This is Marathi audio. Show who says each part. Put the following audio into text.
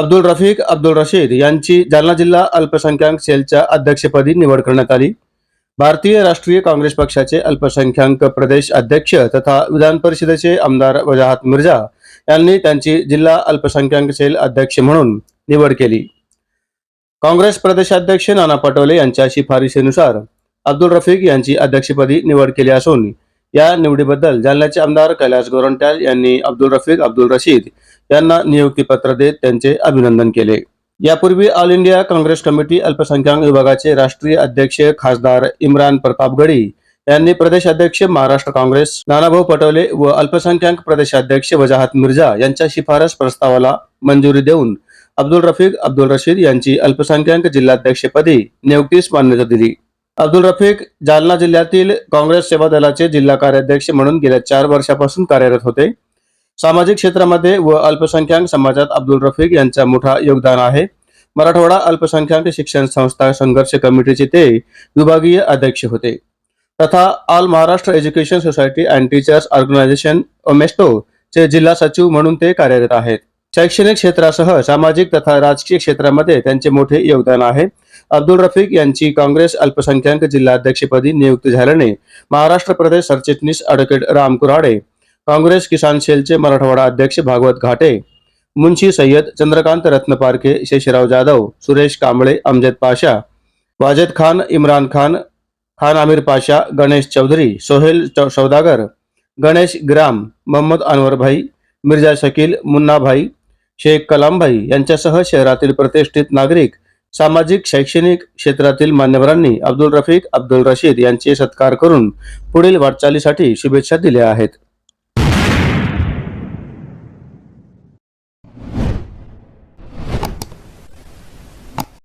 Speaker 1: अब्दुल रफीक अब्दुल रशीद यांची जालना जिल्हा अल्पसंख्याक सेलच्या अध्यक्षपदी निवड करण्यात आली. भारतीय राष्ट्रीय काँग्रेस पक्षाचे अल्पसंख्याक प्रदेश अध्यक्ष तथा विधान परिषदेचे आमदार वजाहत मिर्झा यांनी त्यांची जिल्हा अल्पसंख्याक सेल अध्यक्ष म्हणून निवड केली. काँग्रेस प्रदेशाध्यक्ष नाना पटोले यांच्या शिफारशीनुसार अब्दुल रफीक यांची अध्यक्षपदी निवड केली असून या निवडीबद्दल जालन्याचे आमदार कैलास गोरंट्याल यांनी अब्दुल रफीक अब्दुल रशीद यांना नियुक्तीपत्र देत त्यांचे अभिनंदन केले. यापूर्वी ऑल इंडिया काँग्रेस कमिटी अल्पसंख्याक विभागाचे राष्ट्रीय अध्यक्ष खासदार इम्रान प्रतापगडी यांनी प्रदेशाध्यक्ष महाराष्ट्र काँग्रेस नानाभाऊ पटोले व अल्पसंख्याक प्रदेशाध्यक्ष वजाहत मिर्झा यांच्या शिफारस प्रस्तावाला मंजुरी देऊन अब्दुल रफीक अब्दुल रशीद यांची अल्पसंख्याक जिल्हाध्यक्षपदी नियुक्तीस मान्यता दिली. अब्दुल रफीक जालना जिल्ह्यातील काँग्रेस सेवा दलाचे जिल्हा कार्याध्यक्ष म्हणून गेल्या चार वर्षापासून कार्यरत होते. सामाजिक क्षेत्रामध्ये व अल्पसंख्याक समाजात अब्दुल रफीक यांचा मोठा योगदान आहे. मराठवाडा अल्पसंख्याक शिक्षण संस्था संघर्ष कमिटीचे ते विभागीय अध्यक्ष होते. तथा all Maharashtra education society and teachers organisation ओमेस्टो चे जिल्हा सचिव म्हणून ते कार्यरत आहेत. शैक्षणिक क्षेत्रासह सामाजिक तथा राजकीय क्षेत्रामध्ये त्यांचे मोठे योगदान आहे. अब्दुल रफीक यांची काँग्रेस अल्पसंख्याक जिल्हाध्यक्षपदी नियुक्ती झाल्याने महाराष्ट्र प्रदेश सरचिटणीस ॲडव्होकेट राम कुराडे काँग्रेस किसान सेलचे मराठवाडा अध्यक्ष भागवत घाटे मुन्शी सय्यद चंद्रकांत रत्नपारखे शेषराव जाधव सुरेश कांबळे अमजद पाशा वाजेद खान इम्रान खान खान आमिर पाशा गणेश चौधरी सोहेल चौ- सौदागर गणेश ग्राम मोहम्मद अनवरभाई मिर्जा शकील मुन्नाभाई शेख कलामभाई यांच्यासह शहरातील प्रतिष्ठित नागरिक सामाजिक शैक्षणिक क्षेत्रातील मान्यवरांनी अब्दुल रफीक अब्दुल रशीद यांचे सत्कार करून पुढील वाटचालीसाठी शुभेच्छा दिल्या आहेत.